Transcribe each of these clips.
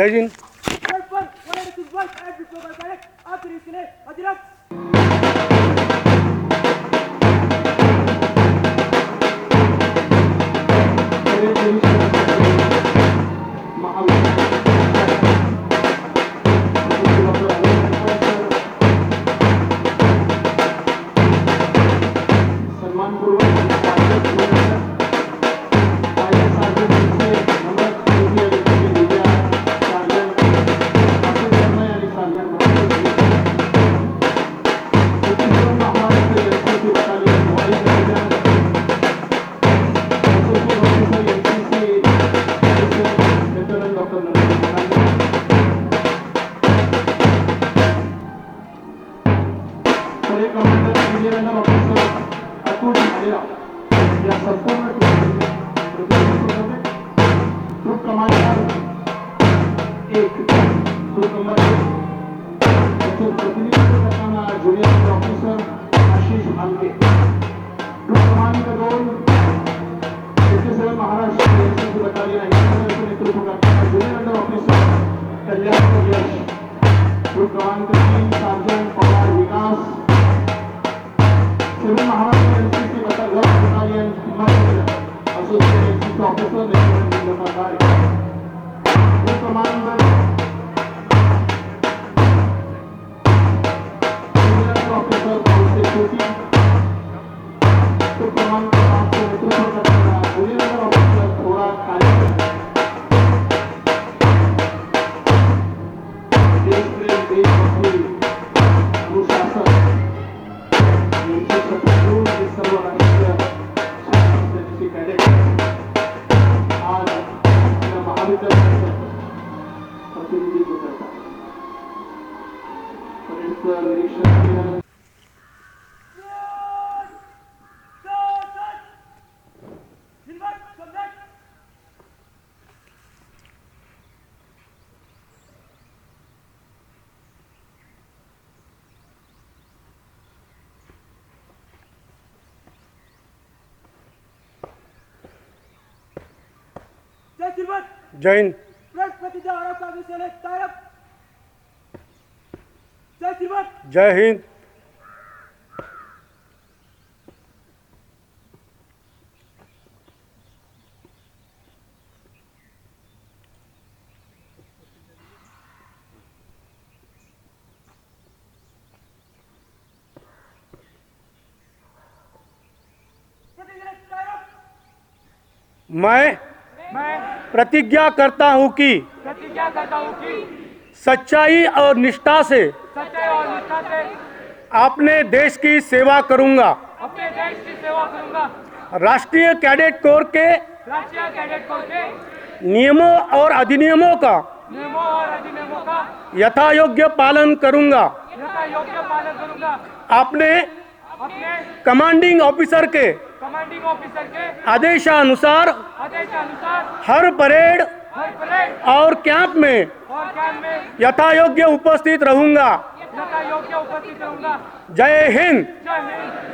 जय हिंद याचे प्रतिनिधित्व करताना ज्युनियर ऑफिसर आशिष क्रमांक दोन महाराष्ट्र एनसीसी बटालियन नेतृत्व करताना junior under officer Kalyan Yash. Group क्रमांक तीन Pawar Vikas. Seven Maharashtra NCC battalion associate officer क्रमांक Thank you. हिंद. प्रतिज्ञा टाइप मैं मैं प्रतिज्ञा करता हूँ कि प्रतिज्ञा करता हूँ कि सच्चाई और निष्ठा से सच्चाई और निष्ठा से अपने देश की सेवा करूँगा। अपने देश की सेवा करूँगा। राष्ट्रीय कैडेट कोर के राष्ट्रीय कैडेट कोर के नियमों और अधिनियमों का नियमों और अधिनियमों का यथा योग्य पालन करूँगा। यथा योग्य पालन करूँगा। अपने अपने कमांडिंग ऑफिसर के कमांडिंग ऑफिसर के आदेशानुसार आदेशानुसार हर परेड हर परेड और कैंप में और कैंप में यथा योग्य उपस्थित रहूँगा। यथा योग्य उपस्थित रहूँगा। जय हिंद। जय हिंद।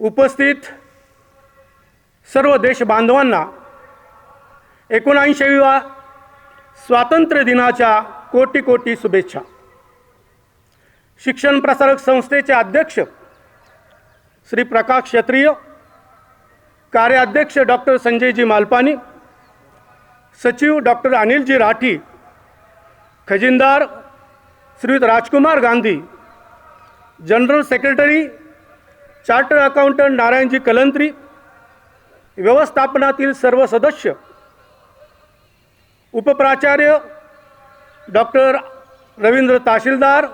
उपस्थित सर्व देश बांधवांना एकोणऐंशीव्या स्वातंत्र्य दिनाच्या कोटी कोटी शुभेच्छा. शिक्षण प्रसारक संस्थेचे अध्यक्ष श्री प्रकाश क्षत्रिय कार्याध्यक्ष डॉक्टर संजयजी मालपानी सचिव doctor Anilji Rathi खजिनदार Shriyut Rajkumar Gandhi general secretary charter accountant Narayanji Kalantri व्यवस्थापनातील सर्व सदस्य उपप्राचार्य doctor Ravindra Tahsildar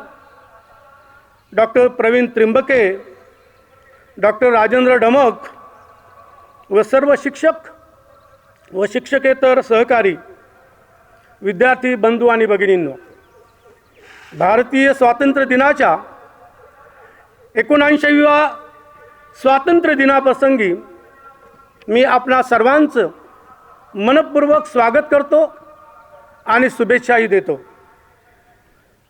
doctor Pravin Trimbake doctor Rajendra Damak व सर्व शिक्षक व शिक्षकेतर सहकारी विद्यार्थी बंधू आणि भगिनींनो भारतीय स्वातंत्र्य दिनाच्या एकोणऐंशीव्या स्वातंत्र्य दिनाप्रसंगी मी आपणा सर्वांचं मनपूर्वक स्वागत करतो. आणि शुभेच्छाही देतो.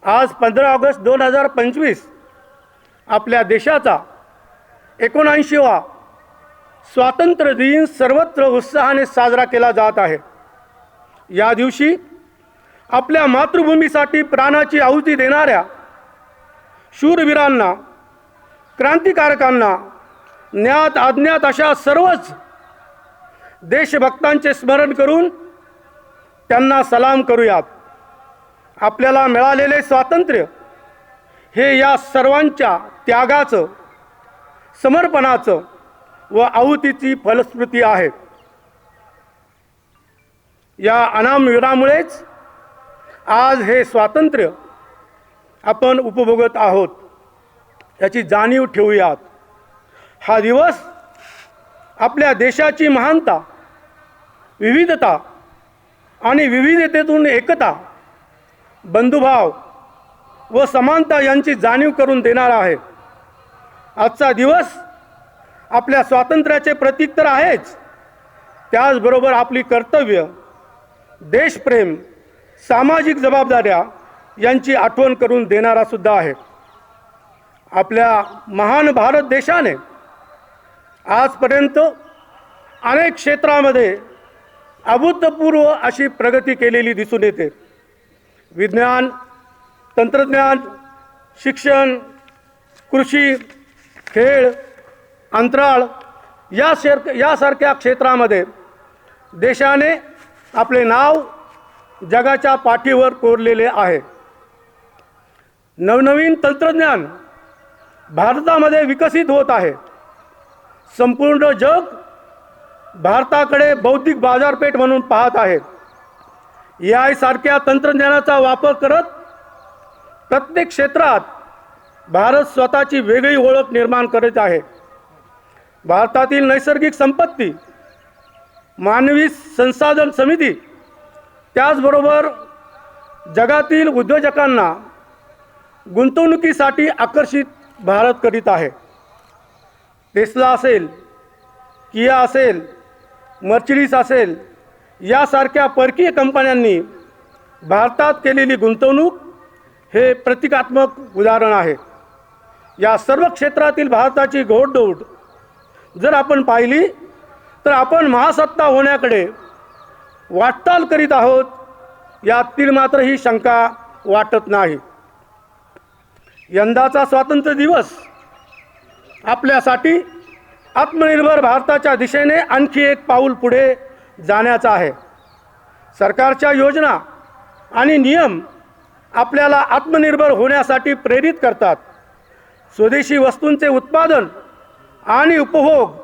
आज पंधरा ऑगस्ट दोन हजार पंचवीस आपल्या देशाचा एकोणऐंशीवा स्वातंत्र्य दिन सर्वत्र उत्साहाने साजरा केला जात आहे. या दिवशी आपल्या मातृभूमीसाठी प्राणाची आहुती देणाऱ्या शूरवीरांना क्रांतिकारकांना ज्ञात अज्ञात अशा सर्वच देशभक्तांचे स्मरण करून त्यांना सलाम करूयात. आपल्याला मिळालेले स्वातंत्र्य हे या सर्वांच्या त्यागाचं समर्पणाचं व आहुतीची फलस्मृती आहे. या अनामवीरामुळेच आज हे स्वातंत्र्य आपण उपभोगत आहोत. याची जाणीव ठेवूयात. हा दिवस आपल्या देशाची महानता विविधता आणि विविधतेतून एकता बंधुभाव व समानता यांची जाणीव करून देणारा आहे. आजचा दिवस आपल्या स्वातंत्र्याचे प्रतीक तर आहेच. त्याचबरोबर आपली कर्तव्य देशप्रेम सामाजिक जबाबदाऱ्या यांची आठवण करून देणारा सुद्धा आहे. आपल्या महान भारत देशाने आजपर्यंत अनेक क्षेत्रामध्ये अभूतपूर्व अशी प्रगती केलेली दिसून येते. विज्ञान तंत्रज्ञान शिक्षण कृषी खेळ अंतराळ या शेर यासारख्या क्षेत्रामध्ये देशाने आपले नाव जगाच्या पाठीवर कोरलेले आहे. नवनवीन तंत्रज्ञान भारतामध्ये विकसित होत आहे. संपूर्ण जग भारताकडे बौद्धिक बाजारपेठ म्हणून पाहत आहेत. ए आयसारख्या तंत्रज्ञानाचा वापर करत प्रत्येक क्षेत्रात भारत स्वतःची वेगळी ओळख निर्माण करत आहे. भारतातील नैसर्गिक संपत्ती मानवी संसाधन समिती त्याचबरोबर जगातील उद्योजकांना गुंतवणुकीसाठी आकर्षित भारत करीत आहे. टेस्ला असेल किया असेल मर्चिडीज असेल यासारख्या परकीय कंपन्यांनी भारतात केलेली गुंतवणूक हे प्रतिकात्मक उदाहरण आहे. या सर्व क्षेत्रातील भारताची घोडदौड जर आपण पाहिली तर आपण महासत्ता होण्याकडे वाटचाल करीत आहोत यातील मात्र ही शंका वाटत नाही. यंदाचा स्वातंत्र्य दिवस आपल्यासाठी आत्मनिर्भर भारताच्या दिशेने आणखी एक पाऊल पुढे जाण्याचा आहे. सरकारच्या योजना आणि नियम आपल्याला आत्मनिर्भर होण्यासाठी प्रेरित करतात. स्वदेशी वस्तूंचे उत्पादन आणि उपभोग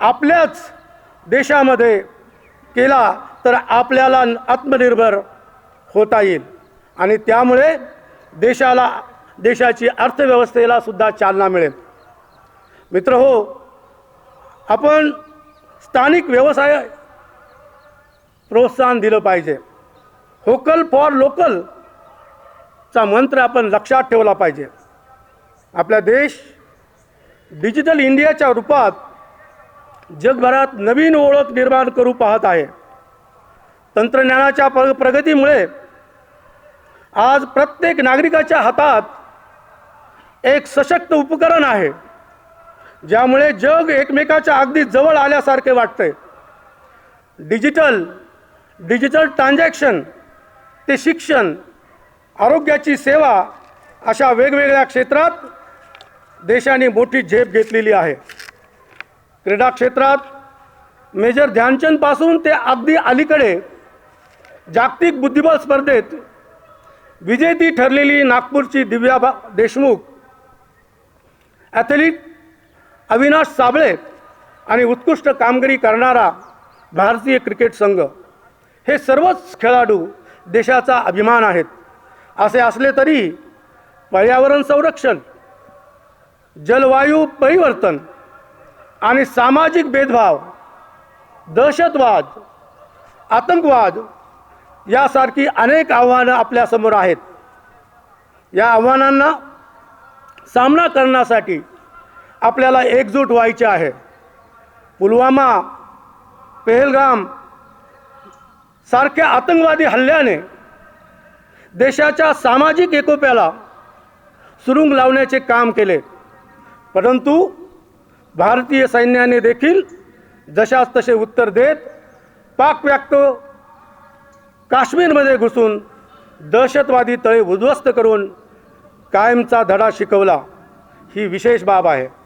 आपल्याच देशामध्ये केला तर आपल्याला आत्मनिर्भर होता येईल. आणि त्यामुळे देशाला देशाची अर्थव्यवस्थेला सुद्धा चालना मिळेल. मित्र हो आपण स्थानिक व्यवसाय प्रोत्साहन दिलं पाहिजे. होकल फॉर लोकलचा मंत्र आपण लक्षात ठेवला पाहिजे. आपला देश डिजिटल इंडियाच्या रूपात जगभरात नवीन ओळख निर्माण करू पाहत आहे. तंत्रज्ञानाच्या प्र प्रगतीमुळे आज प्रत्येक नागरिकाच्या हातात एक सशक्त उपकरण आहे. ज्यामुळे जग एकमेकाच्या अगदी जवळ आल्यासारखे वाटते डिजिटल डिजिटल ट्रान्झॅक्शन ते शिक्षण आरोग्याची सेवा अशा वेगवेगळ्या क्षेत्रात देशाने मोठी झेप घेतलेली आहे. क्रीडा क्षेत्रात मेजर ध्यानचंदपासून ते अगदी अलीकडे जागतिक बुद्धिबळ स्पर्धेत विजेती ठरलेली नागपूरची दिव्या बा देशमुख ॲथलीट अविनाश साबळे आणि उत्कृष्ट कामगिरी करणारा भारतीय क्रिकेट संघ. हे सर्वच खेळाडू देशाचा अभिमान आहेत. असे असले तरी पर्यावरण संरक्षण जलवायू परिवर्तन आणि सामाजिक भेदभाव दहशतवाद आतंकवाद यासारखी अनेक आव्हानं आपल्यासमोर आहेत. या आव्हानांना सामना करण्यासाठी आपल्याला एकजूट व्हायचे आहे. पुलवामा पेहलगाम सारख्या आतंकवादी हल्ल्याने देशाच्या सामाजिक एकोप्याला सुरुंग लावण्याचे काम केले. परंतु भारतीय सैन्याने देखील जशास तसे उत्तर देत पाकव्याप्त काश्मीरमध्ये घुसून दहशतवादी तळे उद्ध्वस्त करून कायमचा धडा शिकवला. ही विशेष बाब आहे.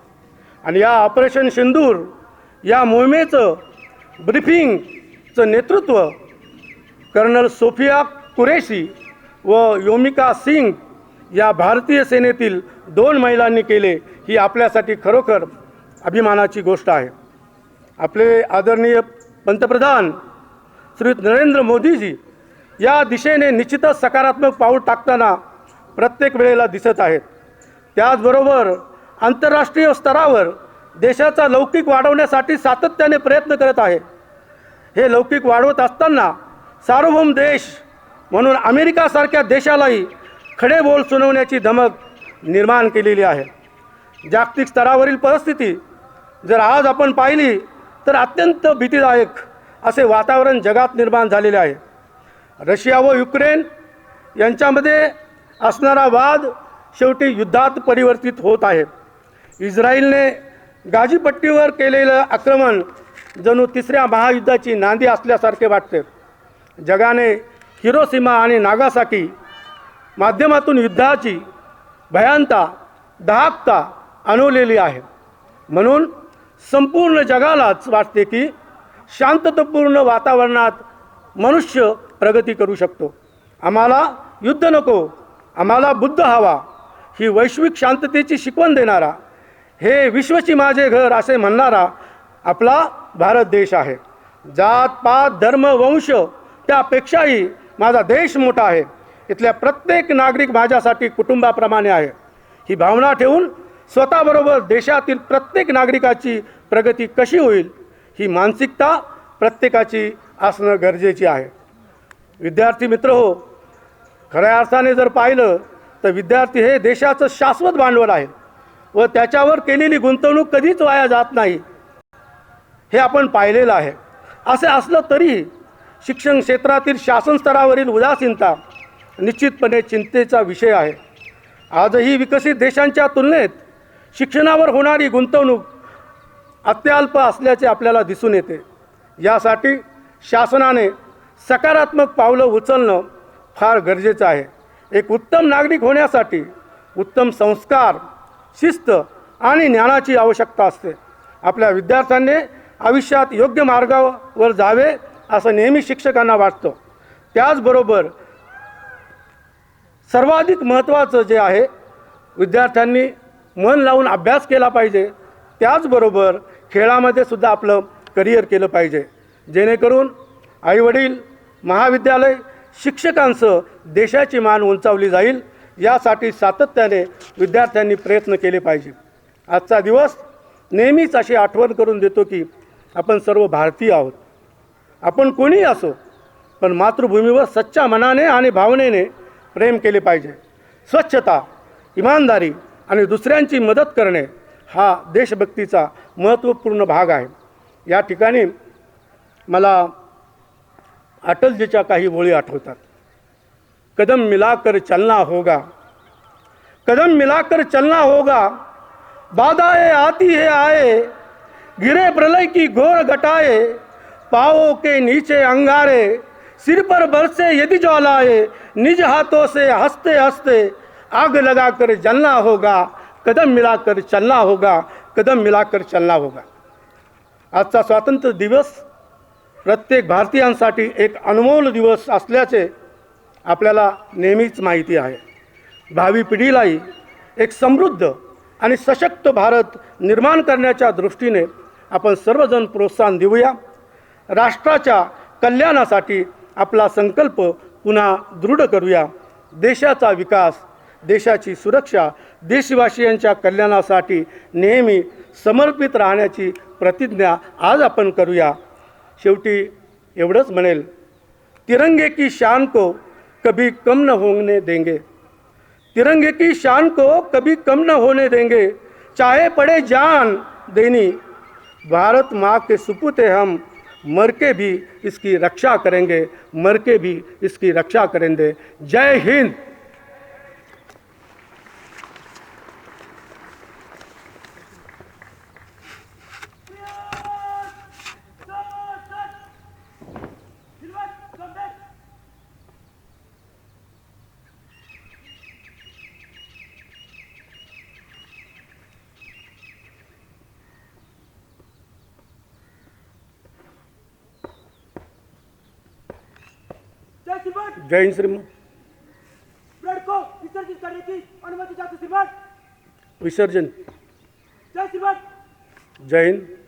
आणि या ऑपरेशन सिंदूर या मोहिमेचं ब्रिफिंगचं नेतृत्व कर्नल सोफिया कुरेशी व योमिका सिंग या भारतीय सेनेतील दोन महिलांनी केले ही आपल्यासाठी खरोखर अभिमानाची गोष्ट आहे. आपले आदरणीय पंतप्रधान श्री नरेंद्र मोदीजी या दिशेने निश्चितच सकारात्मक पाऊल टाकताना प्रत्येक वेळेला दिसत आहेत. त्याचबरोबर आंतरराष्ट्रीय स्तरावर देशाचा लौकिक वाढवण्यासाठी सातत्याने प्रयत्न करत आहे. हे लौकिक वाढवत असताना सार्वभौम देश म्हणून अमेरिकासारख्या देशालाही खडे बोल सुनावण्याची धमक निर्माण केलेली आहे. जागतिक स्तरावरील परिस्थिती जर आज आपण पाहिली तर अत्यंत भीतीदायक असे वातावरण जगात निर्माण झालेले आहे. रशिया व युक्रेन यांच्यामध्ये असणारा वाद शेवटी युद्धात परिवर्तित होत आहे. इस्रायलने गाजीपट्टीवर केलेलं आक्रमण जणू तिसऱ्या महायुद्धाची नांदी असल्यासारखे वाटते. जगाने हिरोसीमा आणि नागासाकी माध्यमातून युद्धाची भयांता दहाकता अनुभवलेली आहे. म्हणून संपूर्ण जगालाच वाटते की शांततापूर्ण वातावरणात मनुष्य प्रगती करू शकतो. आम्हाला युद्ध नको आम्हाला बुद्ध हवा ही वैश्विक शांततेची शिकवण देणारा हे विश्वची माझे घर असे म्हणणारा आपला भारत देश आहे. जात पात धर्म वंश त्यापेक्षाही माझा देश मोठा आहे. इथल्या प्रत्येक नागरिक माझ्यासाठी कुटुंबाप्रमाणे आहे. ही भावना ठेवून स्वतःबरोबर देशातील प्रत्येक नागरिकाची प्रगती कशी होईल ही मानसिकता प्रत्येकाची असणं गरजेची आहे. विद्यार्थी मित्र हो खऱ्या अर्थाने जर पाहिलं तर विद्यार्थी हे देशाचं शाश्वत भांडवल आहे. व त्याच्यावर केलेली गुंतवणूक कधीच वाया जात नाही. हे आपण पाहिलेलं आहे. असे असलं तरीही शिक्षण क्षेत्रातील शासन स्तरावरील उदासीनता निश्चितपणे चिंतेचा विषय आहे. आजही विकसित देशांच्या तुलनेत शिक्षणावर होणारी गुंतवणूक अत्यल्प असल्याचे आपल्याला दिसून येते. यासाठी शासनाने सकारात्मक पावलं उचलणं फार गरजेचं आहे. एक उत्तम नागरिक होण्यासाठी उत्तम संस्कार शिस्त आणि ज्ञानाची आवश्यकता असते. आपल्या विद्यार्थ्यांनी आयुष्यात योग्य मार्गावर जावे असं नेहमी शिक्षकांना वाटतं. त्याचबरोबर सर्वाधिक महत्त्वाचं जे आहे विद्यार्थ्यांनी मन लावून अभ्यास केला पाहिजे. त्याचबरोबर खेळामध्ये सुद्धा आपलं करिअर केलं पाहिजे. जेणेकरून आईवडील महाविद्यालय शिक्षकांसह देशाची मान उंचावली जाईल. यासाठी सातत्याने विद्यार्थ्यांनी प्रयत्न केले पाहिजे. आजचा दिवस नेहमीच अशी आठवण करून देतो की आपण सर्व भारतीय आहोत. आपण कोणीही असो पण मातृभूमीवर सच्च्या मनाने आणि भावनेने प्रेम केले पाहिजे. स्वच्छता इमानदारी आणि दुसऱ्यांची मदत करणे हा देशभक्तीचा महत्त्वपूर्ण भाग आहे. या ठिकाणी मला अटलजीच्या काही ओळी आठवतात. कदम मिलाकर चलना होगा। कदम मिलाकर चलना होगा। बाधाएं आती है आए गिरे प्रलय की घोर घटाए पाओ के नीचे अंगारे सिर पर बरसे यदि ज्वालाए निज हाथों से हंसते हंसते आग लगाकर जलना होगा। कदम मिलाकर चलना होगा कदम मिलाकर चलना होगा। आजचा स्वातंत्र्य दिवस प्रत्येक भारतीयांसाठी एक अनमोल दिवस असल्याचे आपल्याला नेहमीच माहिती आहे. भावी पिढीलाही एक समृद्ध आणि सशक्त भारत निर्माण करण्याच्या दृष्टीने आपण सर्वजण प्रोत्साहन देऊया. राष्ट्राच्या कल्याणासाठी आपला संकल्प पुन्हा दृढ करूया. देशाचा विकास देशाची सुरक्षा देशवासियांच्या कल्याणासाठी नेहमी समर्पित राहण्याची प्रतिज्ञा आज आपण करूया. शेवटी एवढंच म्हणेल. तिरंगे की शान को कभी कम न होने देंगे। तिरंगे की शान को कभी कम न होने देंगे। चाहे पड़े जान देनी। भारत माँ के सुपुत हम, मर के भी इसकी रक्षा करेंगे। मर के भी इसकी रक्षा करेंगे। जय हिंद। जय हिंद श्रीमान। ब्लड को विसर्जित करने की अनुमति चाहते श्रीमान। विसर्जन। जय श्रीमान। जय हिंद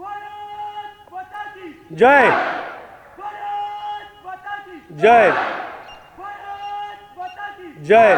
भारत माता की जय भारत माता की जय भारत माता की जय